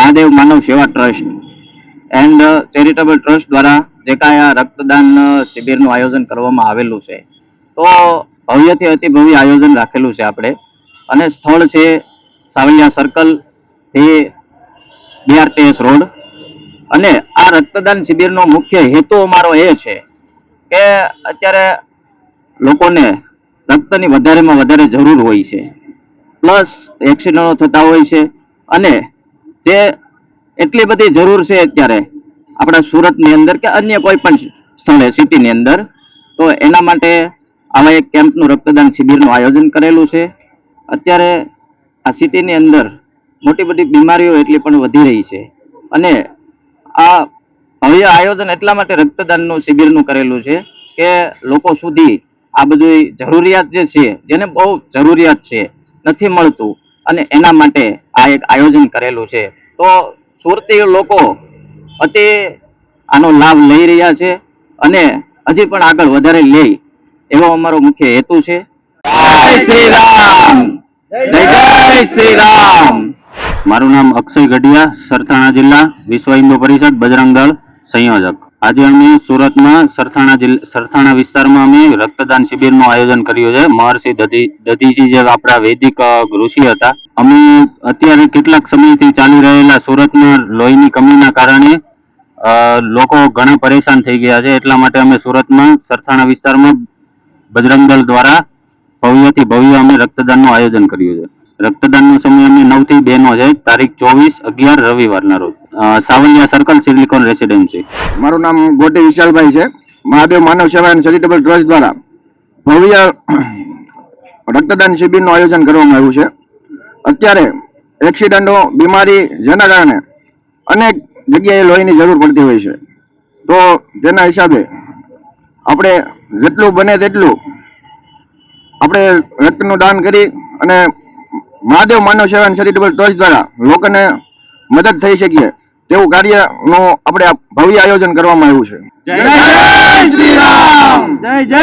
મહાદેવ માનવ સેવા trust and charitable trust દ્વારા જે કાંઈ આ રક્તદાન શિબિરનું આયોજન કરવામાં આવેલું છે. તો ભવ્યથી અતિ ભવ્ય આયોજન રાખેલું છે આપણે. અને સ્થળ છે સાવલિયા સર્કલથી બીઆરટીએસ રોડ. અને આ રક્તદાન શિબિરનો મુખ્ય હેતુ અમારો એ છે કે અત્યારે લોકોને રક્તની વધારેમાં વધારે જરૂર હોય છે. પ્લસ એક્સિડન્ટો થતા હોય છે અને જે એટલી બધી જરૂર છે અત્યારે આપણા સુરતની અંદર કે અન્ય કોઈ પણ સ્થળે, સિટીની અંદર. તો એના માટે આવા એક કેમ્પનું રક્તદાન શિબિરનું આયોજન કરેલું છે. અત્યારે આ સિટીની અંદર મોટી બધી બીમારીઓ એટલી પણ વધી રહી છે. અને આ ભવ્ય આયોજન એટલા માટે રક્તદાનનું શિબિરનું કરેલું છે કે લોકો સુધી આ બધી જરૂરિયાત જે છે, જેને બહુ જરૂરિયાત છે, નથી મળતું. અને એના માટે આ એક આયોજન કરેલું છે. તો સુરતી લોકો અતિ આનો લાભ લઈ રહ્યા છે અને હજી પણ આગળ વધારે લે એવો અમારો મુખ્ય હેતુ છે. શ્રી રામ! જય શ્રી રામ! મારું નામ અક્ષય ગઢિયા, સરથાણા જિલ્લા વિશ્વ હિન્દુ પરિષદ, બજરંગ દળ સંયોજક. આજે અમે સુરતમાં સરથાણા જિલ્લા, સરથાણા વિસ્તારમાં અમે રક્તદાન શિબિરનું આયોજન કર્યું છે. મહર્ષિ દધી, દધીજી જે આપણા વૈદિક ઋષિ હતા. અમે અત્યારે કેટલાક સમયથી ચાલી રહેલા સુરતમાં લોહીની કમીના કારણે લોકો ઘણા પરેશાન થઈ ગયા છે. એટલા માટે અમે સુરતમાં, સરથાણા વિસ્તારમાં બજરંગ દળ દ્વારા ભવ્યથી ભવ્ય અમે રક્તદાનનું આયોજન કર્યું છે. રક્તદાનનો સમય અમે નવથી બેનો છે. તારીખ ચોવીસ અગિયાર રવિવારના રોજ. સાવલિયા સર્કલ સિલિકોન રેસિડેન્સી મારું નામ ગોટી વિશાલભાઈ છે. મહાદેવ માનવ સેવા અને ચેરિટેબલ ટ્રસ્ટ દ્વારા ભવ્ય રક્તદાન શિબિરનું આયોજન કરવામાં આવ્યું છે. અત્યારે એક્સિડન્ટો બીમારી જેના કારણે અનેક જગ્યાએ લોહીની જરૂર પડતી હોય છે. તો તેના હિસાબે આપણે જેટલું બને તેટલું આપણે રક્તનું દાન કરી અને મહાદેવ માનવ સેવા ચેરિટેબલ ટ્રસ્ટ દ્વારા લોકોને મદદ થઈ શકીએ. તેવું કાર્યનું આપણે ભવ્ય આયોજન કરવામાં આવ્યું છે. જય શ્રી રામ! જય જય